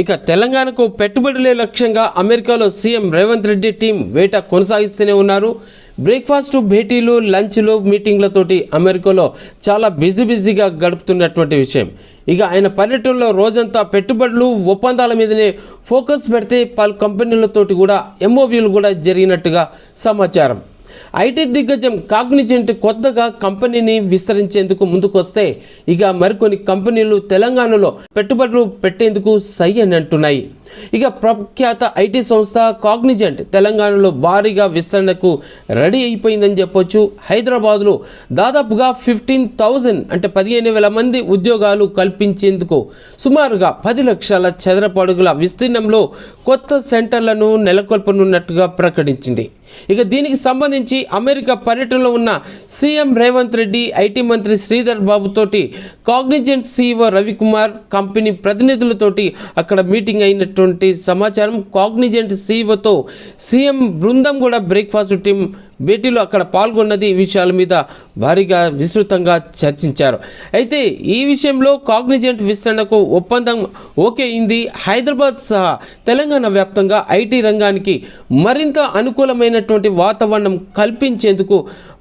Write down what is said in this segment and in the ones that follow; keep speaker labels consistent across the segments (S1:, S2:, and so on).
S1: ఇక తెలంగాణకు పెట్టుబడులే లక్ష్యంగా అమెరికాలో సీఎం రేవంత్ రెడ్డి టీం వేట కొనసాగిస్తూనే ఉన్నారు. బ్రేక్ఫాస్ట్ భేటీలు లంచ్లు మీటింగ్లతోటి అమెరికాలో చాలా బిజీ బిజీగా గడుపుతున్నటువంటి విషయం. ఇక ఆయన పర్యటనలో రోజంతా పెట్టుబడులు ఒప్పందాల మీదనే ఫోకస్ పెడితే పలు కంపెనీలతోటి కూడా ఎంఓవీలు కూడా జరిగినట్టుగా సమాచారం. ఐటీ దిగ్గజం కాగ్నిజెంట్ కొత్తగా కంపెనీని విస్తరించేందుకు ముందుకొస్తే ఇక మరికొన్ని కంపెనీలు తెలంగాణలో పెట్టుబడులు పెట్టేందుకు సై అని అంటున్నాయి. ఇక ప్రఖ్యాత ఐటీ సంస్థ కాగ్నిజెంట్ తెలంగాణలో భారీగా విస్తరణకు రెడీ అయిపోయిందని చెప్పొచ్చు. హైదరాబాద్లో దాదాపుగా ఫిఫ్టీన్ థౌజండ్ అంటే పదిహేను వేల మంది ఉద్యోగాలు కల్పించేందుకు సుమారుగా పది లక్షల చదరపు అడుగుల విస్తీర్ణంలో కొత్త సెంటర్లను నెలకొల్పనున్నట్టుగా ప్రకటించింది. ఇక దీనికి సంబంధించి అమెరికా పర్యటనలో ఉన్న సీఎం రేవంత్ రెడ్డి ఐటీ మంత్రి శ్రీధర్ బాబుతోటి కాగ్నిజెంట్ సీఓ రవికుమార్ కంపెనీ ప్రతినిధులతోటి అక్కడ మీటింగ్ అయినటువంటి సమాచారం కాగ్నిజెంట్ సీఓతో సీఎం బృందం కూడా బ్రేక్ఫాస్ట్ టీం భేటీలో అక్కడ పాల్గొన్నది ఈ విషయాల మీద భారీగా విస్తృతంగా చర్చించారు. అయితే ఈ విషయంలో కాగ్నిజెంట్ విస్తరణకు ఒప్పందం ఓకే అయింది. హైదరాబాద్ సహా తెలంగాణ వ్యాప్తంగా ఐటీ రంగానికి మరింత అనుకూలమైనటువంటి వాతావరణం కల్పించేందుకు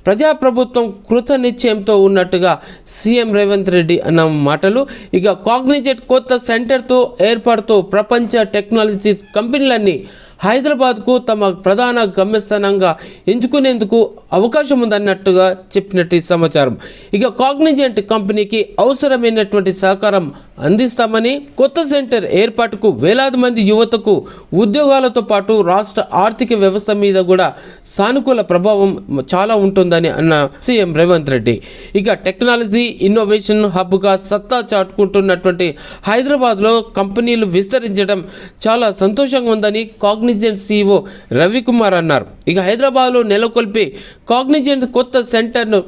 S1: ప్రజాప్రభుత్వం కృత నిశ్చయంతో ఉన్నట్టుగా సీఎం రేవంత్ రెడ్డి అన్న మాటలు. ఇక కాగ్నిజెట్ కొత్త సెంటర్తో ఏర్పాటుతో ప్రపంచ టెక్నాలజీ కంపెనీలన్నీ హైదరాబాద్కు తమ ప్రధాన గమ్యస్థానంగా ఎంచుకునేందుకు అవకాశం ఉందన్నట్టుగా చెప్పినట్టు ఈ సమాచారం. ఇక కాగ్నిజెంట్ కంపెనీకి అవసరమైనటువంటి సహకారం అందిస్తామని కొత్త సెంటర్ ఏర్పాటుకు వేలాది మంది యువతకు ఉద్యోగాలతో పాటు రాష్ట్ర ఆర్థిక వ్యవస్థ మీద కూడా సానుకూల ప్రభావం చాలా ఉంటుందని అన్న సీఎం రేవంత్ రెడ్డి. ఇక టెక్నాలజీ ఇన్నోవేషన్ హబ్గా సత్తా చాటుకుంటున్నటువంటి హైదరాబాద్లో కంపెనీలు విస్తరించడం చాలా సంతోషంగా ఉందని కాగ్నిజెంట్ సీఈఓ రవికుమార్ అన్నారు. ఇక హైదరాబాద్లో నెలకొల్పి కాగ్నిజెంట్ కొత్త సెంటర్ను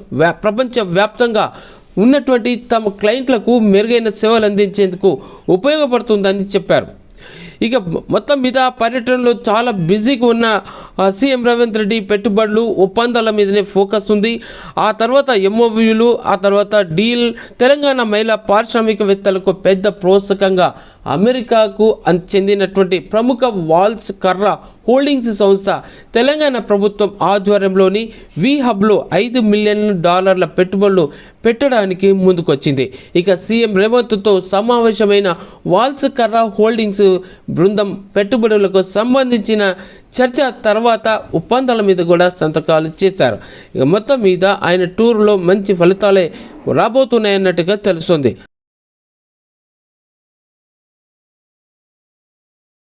S1: ప్రపంచ వ్యాప్తంగా ఉన్నటువంటి తమ క్లయింట్లకు మెరుగైన సేవలు అందించేందుకు ఉపయోగపడుతుందని చెప్పారు. ఇక మొత్తం మీద పర్యటనలో చాలా బిజీగా ఉన్న సీఎం రేవంత్ రెడ్డి పెట్టుబడులు ఒప్పందాల మీదనే ఫోకస్ ఉంది. ఆ తర్వాత ఎంఓవ్యూలు ఆ తర్వాత డీల్ తెలంగాణ మహిళా పారిశ్రామికవేత్తలకు పెద్ద ప్రోత్సాహకంగా అమెరికాకు చెందినటువంటి ప్రముఖ వాల్స్ కర్ర హోల్డింగ్స్ సంస్థ తెలంగాణ ప్రభుత్వం ఆధ్వర్యంలోని వి హబ్లో ఐదు మిలియన్ డాలర్ల పెట్టుబడులు పెట్టడానికి ముందుకొచ్చింది. ఇక సీఎం రేవంత్తో సమావేశమైన వాల్స్ కర్ర హోల్డింగ్స్ బృందం పెట్టుబడులకు సంబంధించిన చర్చ తర్వాత ఒప్పందాల మీద కూడా సంతకాలు చేశారు. ఇక మొత్తం మీద ఆయన టూర్లో మంచి ఫలితాలే రాబోతున్నాయన్నట్టుగా తెలుస్తుంది.